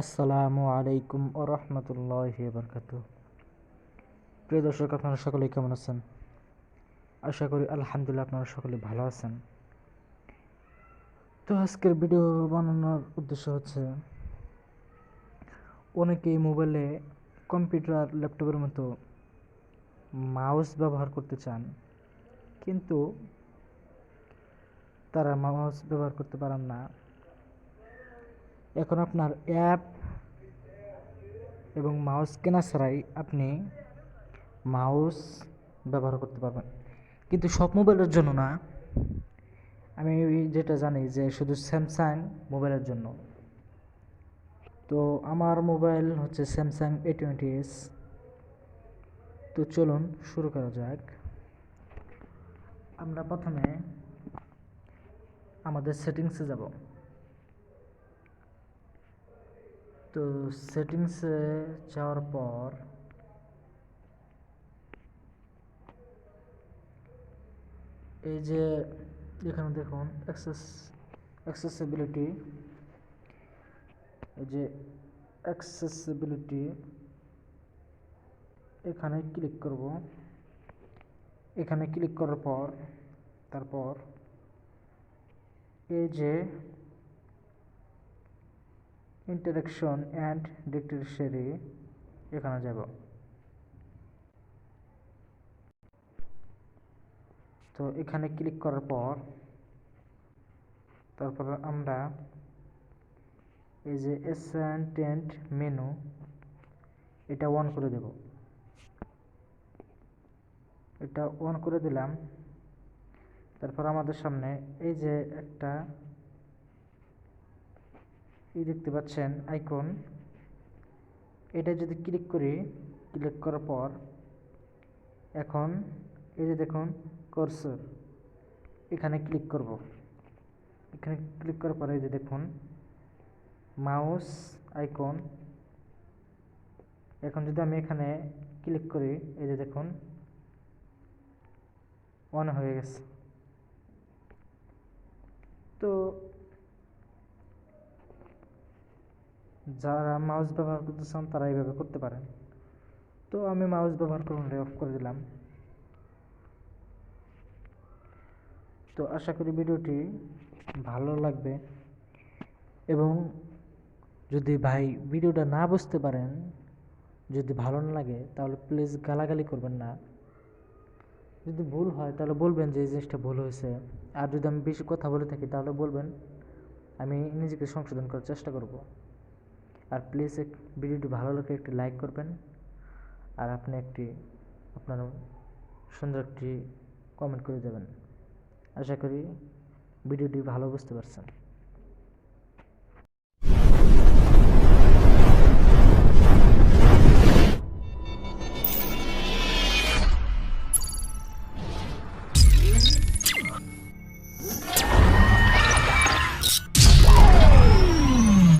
আসসালামু আলাইকুম ও রহমতুল্লাহ বরকাত প্রিয় দর্শক, আপনারা সকলেই কেমন আছেন? আশা করি আলহামদুলিল্লাহ আপনারা সকলে ভালো আছেন। তো আজকের ভিডিও বানানোর উদ্দেশ্য হচ্ছে, অনেকেই মোবাইলে কম্পিউটার ল্যাপটপের মতো মাউস ব্যবহার করতে চান, কিন্তু তারা মাউস ব্যবহার করতে পারেন না। এখন আপনার অ্যাপ এবং মাউস কেনা ছাড়াই আপনি মাউস ব্যবহার করতে পারবেন। কিন্তু সব মোবাইলের জন্য না। আমি যেটা জানি যে শুধু স্যামসাং মোবাইলের জন্য। তো আমার মোবাইল হচ্ছে স্যামসাং এ টোয়েন্টি এস তো চলুন শুরু করা যাক। আমরা প্রথমে আমাদের সেটিংসে যাব। তো সেটিংসে যাওয়ার পর এই যে এখানে দেখুন অ্যাক্সেস অ্যাক্সেসিবিলিটি এই যে অ্যাক্সেসিবিলিটি এখানে ক্লিক করব। এখানে ক্লিক করার পর, তারপর এই যে ইন্টারেকশন অ্যান্ড ডিক্টেশনারি এখানে যাব। তো এখানে ক্লিক করার পর তারপর আমরা এই যে অ্যাসাইনটেন্ট মেনু এটা অন করে দেব। এটা অন করে দিলাম। তারপর আমাদের সামনে এই যে একটা এই দেখতে পাচ্ছেন আইকন। এটা যদি ক্লিক করি ক্লিক করার পর এখন এই যে দেখুন কর্সর এখানে ক্লিক করব। এখানে ক্লিক করার পরে এই যে দেখুন মাউস আইকন এখন যদি আমি এখানে ক্লিক করি, এই যে দেখুন অন হয়ে গেছে। তো যারা মাউস ব্যবহার করতে চান তারা এইভাবে করতে পারেন। তো আমি মাউস ব্যবহার করুন অফ করে দিলাম। তো আশা করি ভিডিওটি ভালো লাগবে এবং যদি ভাই ভিডিওটা না বুঝতে পারেন, যদি ভালো না লাগে, তাহলে প্লিজ গালাগালি করবেন না। যদি ভুল হয়, তাহলে বলবেন যে এই জিনিসটা ভুল হয়েছে। আর যদি আমি বেশি কথা বলে থাকি, তাহলে বলবেন, আমি নিজেকে সংশোধন করার চেষ্টা করব। আর প্লিজ ভিডিওটি ভালো লাগে একটি লাইক করবেন। আর আপনি একটি, আপনার সুন্দর একটি কমেন্ট করে দেবেন। আশা করি ভিডিওটি ভালো বুঝতে পারছেন।